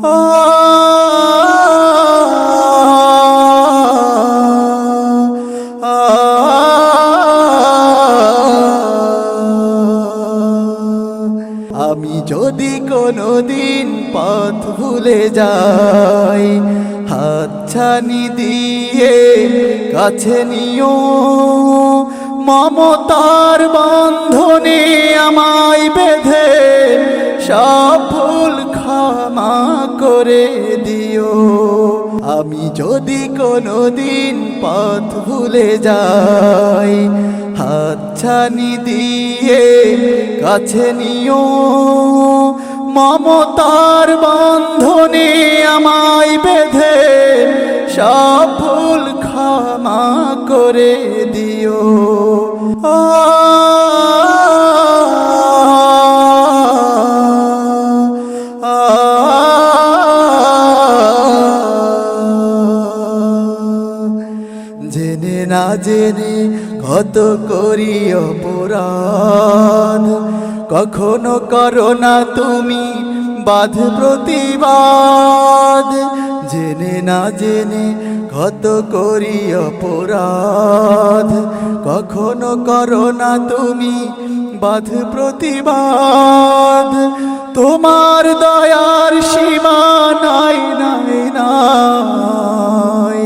আমি যদি কোনোদিন পথ ভুলে যাই হাতছানি দিয়ে কাছে নিও। মমতার বন্ধনে আমায় বেঁধে সব ভুল ক্ষমা করে দিও। আমি যদি কোনোদিন পথ ভুলে যাই হাতছানি দিয়ে কাছে নিও। মমতার বন্ধনে আমায় বেঁধে সব ভুল ক্ষমা করে দিও। জেনে না জেনে কত করি অপরাধ কখনো করো না তুমি বাধ প্রতিবাদ। জেনে না জেনে কত করি অপরাধ কখনো করো না তুমি বাধ প্রতিবাদ। তোমার দয়ার সীমা নাই নাই নাই।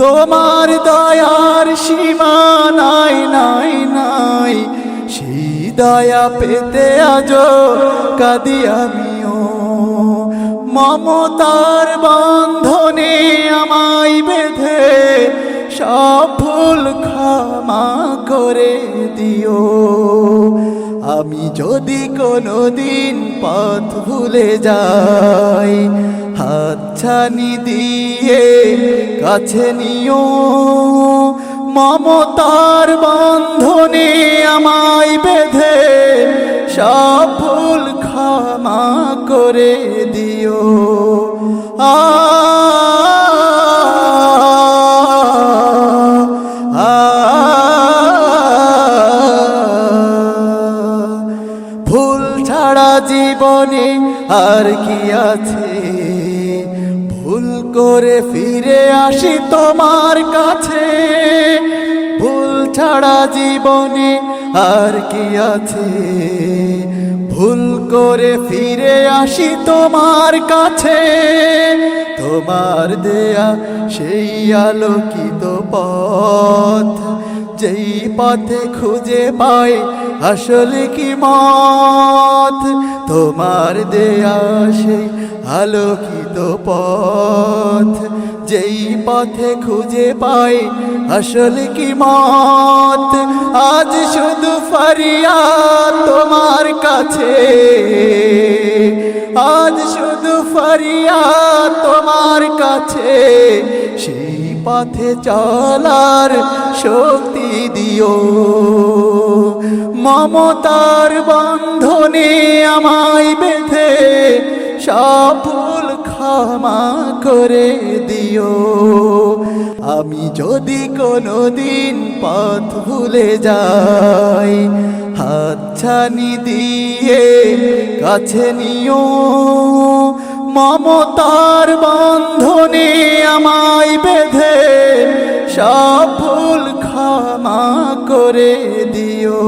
তোমার দয়ার দয়া পেতে আজ কাদি আমিও। মমতার বন্ধনে আমায় বেঁধে সব ভুল ক্ষমা করে দিও। আমি যদি কোনো দিন পথ ভুলে যাই, হাতছানি দিয়ে কাছে নিও। মমতার বন্ধনে আমায় বেঁধে সব ক্ষমা করে দিও আ ভুল ছাড়া জীবনে আর কি আছে করে ফিরে আসি তোমার কাছে। ভুল ছাড়া জীবনে আর কি আছে? ভুল করে ফিরে আসি তোমার কাছে। তোমার দেয়া সেই আলোকিত পথ। যেই পথে খুঁজে পাই, আসলে কি মত? তোমার দেয়া সেই আলোকিত পথ। যেই পথে খুঁজে পাই, আসলে কি মত? আজ শুধু ফরিয়া তোমার কাছে। আজ শুধু ফরিয়া তোমার কাছে। সেই পথে চলার শক্তি দিও। মমতার বন্ধনে আমায় বেঁধে সব ভুল ক্ষমা করে দিও। আমি যদি কোনো দিন পথ ভুলে যাই, হাতছানি দিয়ে কাছে নিও। মমতার বন্ধনে আমায় বেঁধে সব ভুল ক্ষমা করে দিও।